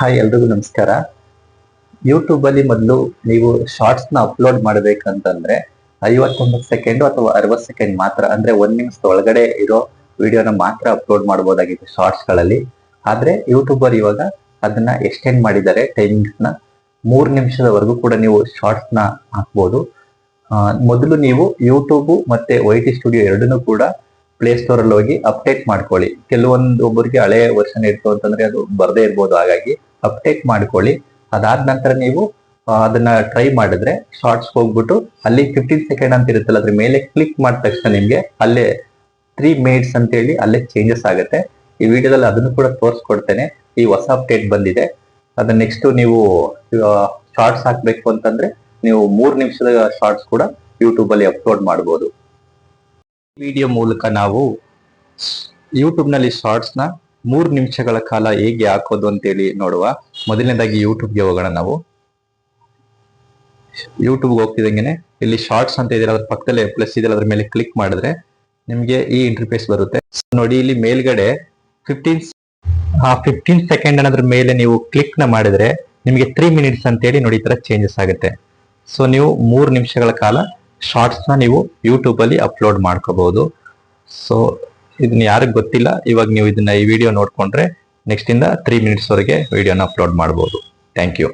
Hi ಎಲ್ರಿಗೂ ನಮಸ್ಕಾರ. YouTube ಅಲ್ಲಿ ಮೊದಲು ನೀವು ಶಾರ್ಟ್ಸ್ನ ಅಪ್ಲೋಡ್ ಮಾಡ್ಬೇಕಂತಂದ್ರೆ ಐವತ್ತೊಂಬತ್ತು ಸೆಕೆಂಡ್ ಅಥವಾ ಅರವತ್ತು ಸೆಕೆಂಡ್ ಮಾತ್ರ ಅಂದ್ರೆ ಒಂದ್ ನಿಮಿಷದ ಒಳಗಡೆ ಇರೋ ವಿಡಿಯೋನ ಮಾತ್ರ ಅಪ್ಲೋಡ್ ಮಾಡಬಹುದಾಗಿತ್ತು ಶಾರ್ಟ್ಸ್ಗಳಲ್ಲಿ. ಆದ್ರೆ ಯೂಟ್ಯೂಬರ್ ಇವಾಗ ಅದನ್ನ ಎಕ್ಸ್ಟೆಂಡ್ ಮಾಡಿದ್ದಾರೆ ಟೈಮಿಂಗ್ಸ್ನ. ಮೂರ್ ನಿಮಿಷದವರೆಗೂ ಕೂಡ ನೀವು ಶಾರ್ಟ್ಸ್ನ ಹಾಕ್ಬೋದು. ಮೊದಲು ನೀವು ಯೂಟ್ಯೂಬ್ ಮತ್ತೆ ವೈ ಟಿ ಸ್ಟುಡಿಯೋ ಎರಡನ್ನೂ ಕೂಡ ಪ್ಲೇ ಸ್ಟೋರ್ ಅಲ್ಲಿ ಹೋಗಿ ಅಪ್ಡೇಟ್ ಮಾಡ್ಕೊಳ್ಳಿ. ಕೆಲವೊಂದು ಒಬ್ಬರಿಗೆ ಹಳೆ ವರ್ಷನ್ ಇತ್ತು ಅಂತಂದ್ರೆ ಅದು ಬರದೇ ಇರ್ಬೋದು ಹಾಗಾಗಿ. ಅಪ್ಡೇಟ್ ಮಾಡ್ಕೊಳ್ಳಿ. ಅದಾದ ನಂತರ ನೀವು ಅದನ್ನ ಟ್ರೈ ಮಾಡಿದ್ರೆ ಶಾರ್ಟ್ಸ್ ಹೋಗ್ಬಿಟ್ಟು ಅಲ್ಲಿ ಫಿಫ್ಟೀನ್ ಸೆಕೆಂಡ್ ಅಂತ ಇರುತ್ತಲ್ಲ, ಅದ್ರ ಮೇಲೆ ಕ್ಲಿಕ್ ಮಾಡಿದ ತಕ್ಷಣ ನಿಮ್ಗೆ ಅಲ್ಲೇ ತ್ರೀ ಮೇಡ್ಸ್ ಅಂತ ಹೇಳಿ ಅಲ್ಲೇ ಚೇಂಜಸ್ ಆಗುತ್ತೆ. ಈ ವಿಡಿಯೋದಲ್ಲಿ ಅದನ್ನು ಕೂಡ ತೋರಿಸ್ಕೊಡ್ತೇನೆ. ಈ ಹೊಸ ಅಪ್ಡೇಟ್ ಬಂದಿದೆ. ಅದನ್ನ ನೆಕ್ಸ್ಟ್ ನೀವು ಶಾರ್ಟ್ಸ್ ಹಾಕ್ಬೇಕು ಅಂತಂದ್ರೆ ನೀವು ಮೂರು ನಿಮಿಷದ ಶಾರ್ಟ್ಸ್ ಕೂಡ ಯೂಟ್ಯೂಬ್ ಅಲ್ಲಿ ಅಪ್ಲೋಡ್ ಮಾಡಬಹುದು ವಿಡಿಯೋ ಮೂಲಕ ನಾವು ಯೂಟ್ಯೂಬ್ನಲ್ಲಿ ನಲ್ಲಿ ಶಾರ್ಟ್ಸ್ನ ಮೂರ್ ನಿಮಿಷಗಳ ಕಾಲ ಹೇಗೆ ಹಾಕೋದು ಅಂತೇಳಿ ನೋಡುವ. ಮೊದಲನೇದಾಗಿ ಯೂಟ್ಯೂಬ್ಗೆ ಹೋಗೋಣ ನಾವು. ಯೂಟ್ಯೂಬ್ಗೆ ಹೋಗ್ತಿದ್ದಂಗೆ ಇಲ್ಲಿ ಶಾರ್ಟ್ಸ್ ಅಂತ ಇದೆಯಲ್ಲ ಅದ್ರ ಪಕ್ಕದಲ್ಲೇ ಪ್ಲಸ್ ಇದೆಯಲ್ಲ ಅದ್ರ ಮೇಲೆ ಕ್ಲಿಕ್ ಮಾಡಿದ್ರೆ ನಿಮ್ಗೆ ಈ ಇಂಟರ್ಫೇಸ್ ಬರುತ್ತೆ. ನೋಡಿ, ಇಲ್ಲಿ ಮೇಲ್ಗಡೆ ಫಿಫ್ಟೀನ್ ಫಿಫ್ಟೀನ್ ಸೆಕೆಂಡ್ ಅನ್ನೋದ್ರ ಮೇಲೆ ನೀವು ಕ್ಲಿಕ್ನ ಮಾಡಿದ್ರೆ ನಿಮಗೆ ತ್ರೀ ಮಿನಿಟ್ಸ್ ಅಂತೇಳಿ ನೋಡಿ ಈ ತರ ಚೇಂಜಸ್ ಆಗುತ್ತೆ. ಸೊ ನೀವು ಮೂರು ನಿಮಿಷಗಳ ಕಾಲ ಶಾರ್ಟ್ಸ್ನ ನೀವು ಯೂಟ್ಯೂಬ್ ಅಲ್ಲಿ ಅಪ್ಲೋಡ್ ಮಾಡ್ಕೋಬಹುದು. ಸೊ ಇದನ್ನ ಯಾರಿಗ್ ಗೊತ್ತಿಲ್ಲ, ಇವಾಗ ನೀವು ಇದನ್ನ ಈ ವಿಡಿಯೋ ನೋಡ್ಕೊಂಡ್ರೆ ನೆಕ್ಸ್ಟ್ ಇಂದ ತ್ರೀ ಮಿನಿಟ್ಸ್ ವರೆಗೆ ವಿಡಿಯೋನ ಅಪ್ಲೋಡ್ ಮಾಡಬಹುದು ಥ್ಯಾಂಕ್ ಯು